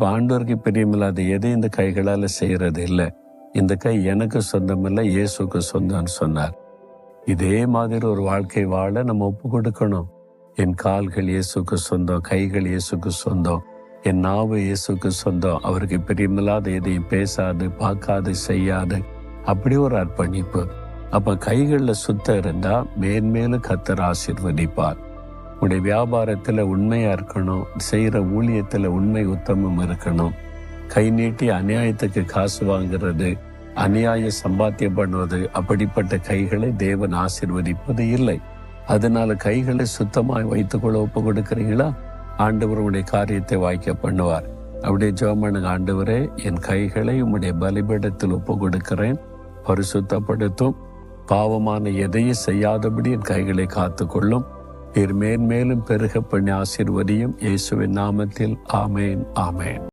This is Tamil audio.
இப்ப ஆண்டோருக்கு பிரியமில்லாத எதை இந்த கைகளால செய்யறது இல்லை இந்த கை எனக்கு சொந்தமில்ல இயேசுக்கு சொந்தம்னு சொன்னார். இதே மாதிரி ஒரு வாழ்க்கை வாழ நம்ம ஒப்பு கொடுக்கணும். என் கால்கள் இயேசுக்கு சொந்தம் கைகள் இயேசுக்கு சொந்தம் என் நாவு இயேசுக்கு சொந்தம். அவருக்கு பிரியமில்லாத எதையும் பேசாது பார்க்காது செய்யாது. அப்படி ஒரு அர்ப்பணிப்பு. அப்ப கைகளில் சுத்தம் இருந்தா மேன்மேலும் கத்தர் ஆசீர்வதிப்பார். உடைய வியாபாரத்தில் உண்மையாக இருக்கணும் செய்கிற ஊழியத்தில் உண்மை உத்தமம் இருக்கணும். கை நீட்டி அநியாயத்துக்கு காசு வாங்குறது அநியாய சம்பாத்தியம் பண்ணுவது அப்படிப்பட்ட கைகளை தேவன் ஆசிர்வதிப்பது இல்லை. அதனால கைகளை சுத்தமாய் வைத்துக்கொள்ள ஒப்பு கொடுக்குறீங்களா ஆண்டவர் உடைய காரியத்தை வாய்க்க பண்ணுவார். அப்படியே ஜோமனுங்க ஆண்டவரே என் கைகளை உம்முடைய பலிபீடத்தில் ஒப்பு கொடுக்கிறேன். பரிசுத்தப்படுத்தும். பாவமான எதையும் செய்யாதபடி என் கைகளை காத்துக்கொள்ளும். நீர் மேன்மேலும் பெருக பண்ணி ஆசிர்வதியும் இயேசுவின் நாமத்தில். ஆமேன் ஆமேன்.